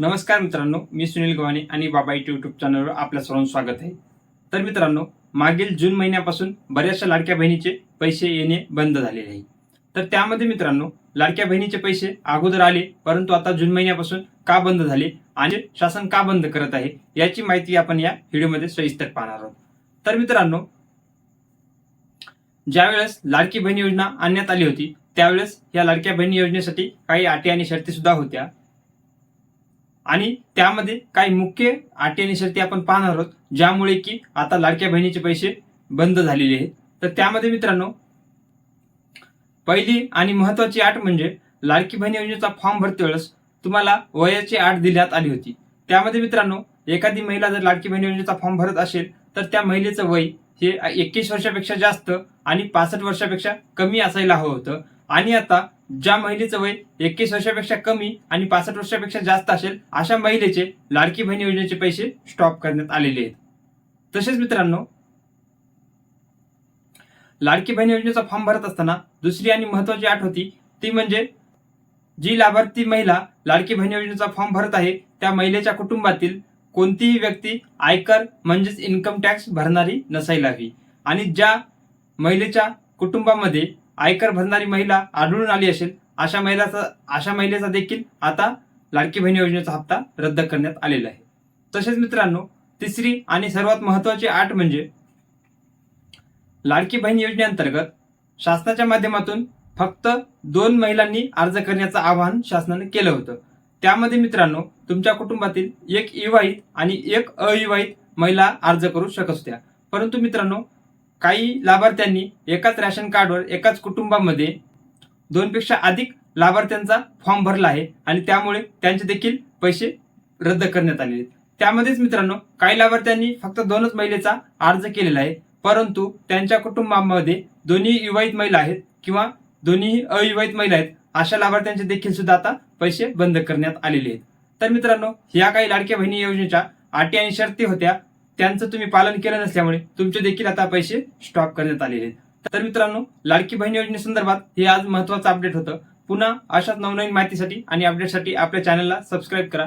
नमस्कार मित्रांनो मी सुनील गव्हाणे आणि बाबा यूट्यूब चॅनलवर आपल्या सर्वांचं स्वागत आहे. तर मित्रांनो मागील जून महिन्यापासून बऱ्याचशा लाडक्या बहिणीचे पैसे येणे बंद झालेले आहे. तर त्यामध्ये मित्रांनो लाडक्या बहिणीचे पैसे अगोदर आले परंतु आता जून महिन्यापासून का बंद झाले आणि शासन का बंद करत आहे याची माहिती आपण या व्हिडिओमध्ये सविस्तर पाहणार आहोत. तर मित्रांनो ज्यावेळेस लाडकी बहीण योजना आणण्यात आली होती त्यावेळेस या लाडक्या बहिणी योजनेसाठी काही अटी आणि शर्ती सुद्धा होत्या. आणि त्यामध्ये काही मुख्य अटी आणि शर्ती आपण पाहणार आहोत ज्यामुळे की आता लाडक्या बहिणीचे पैसे बंद झालेले आहेत. तर त्यामध्ये मित्रांनो पहिली आणि महत्वाची अट म्हणजे लाडकी बहीण योजनेचा फॉर्म भरते वेळेस तुम्हाला वयाची अट देण्यात आली होती. त्यामध्ये मित्रांनो एखादी महिला जर लाडकी बहीण योजनेचा फॉर्म भरत असेल तर त्या महिलेचं वय हे एकवीस वर्षापेक्षा जास्त आणि पासष्ट वर्षापेक्षा कमी असायला हवं होतं. आणि आता ज्या महिलेचं वय एकवीस वर्षापेक्षा कमी आणि पासष्ट वर्षापेक्षा जास्त असेल अशा महिलेचे लाडकी बहीण योजनेचे पैसे स्टॉप करण्यात आलेले आहेत. तसेच मित्रांनो लाडकी बहीण योजनेचा फॉर्म भरत असताना दुसरी आणि महत्वाची अट होती ती म्हणजे जी लाभार्थी महिला लाडकी बहीण योजनेचा फॉर्म भरत आहे त्या महिलेच्या कुटुंबातील कोणतीही व्यक्ती आयकर म्हणजेच इन्कम टॅक्स भरणारी नसायला हवी. आणि ज्या महिलेच्या कुटुंबामध्ये आयकर भरणारी महिला आढळून आली असेल अशा महिलाचा अशा महिलेचा देखील आता लाडकी बहीण योजनेचा हप्ता रद्द करण्यात आलेला आहे. तसेच मित्रांनो तिसरी आणि सर्वात महत्वाची आठ म्हणजे लाडकी बहीण योजनेअंतर्गत शासनाच्या माध्यमातून फक्त दोन महिलांनी अर्ज करण्याचं आवाहन शासनाने केलं होतं. त्यामध्ये मित्रांनो तुमच्या कुटुंबातील एक विवाहित आणि एक अविवाहित महिला अर्ज करू शकत होत्या. परंतु मित्रांनो काही लाभार्थ्यांनी एकाच रॅशन कार्डवर एकाच कुटुंबामध्ये दोनपेक्षा अधिक लाभार्थ्यांचा फॉर्म भरला आहे आणि त्यामुळे त्यांचे देखील पैसे रद्द करण्यात आलेले आहेत. त्यामध्येच मित्रांनो काही लाभार्थ्यांनी फक्त दोनच महिलेचा अर्ज केलेला आहे परंतु त्यांच्या कुटुंबामध्ये दोन्ही विवाहित महिला आहेत किंवा दोन्हीही अविवाहित महिला आहेत अशा लाभार्थ्यांचे देखील सुद्धा आता पैसे बंद करण्यात आलेले आहेत तर मित्रांनो ह्या काही लाडक्या बहिणी योजनेच्या अटी आणि शर्ती होत्या त्यांचं तुम्ही पालन केलं नसल्यामुळे तुमचे देखील आता पैसे स्टॉप करण्यात आलेले आहेत. तर मित्रांनो लाडकी बहीण योजनेसंदर्भात हे आज महत्वाचं अपडेट होतं. पुन्हा अशाच नवनवीन माहितीसाठी आणि अपडेटसाठी आपल्या चॅनलला सबस्क्राईब करा.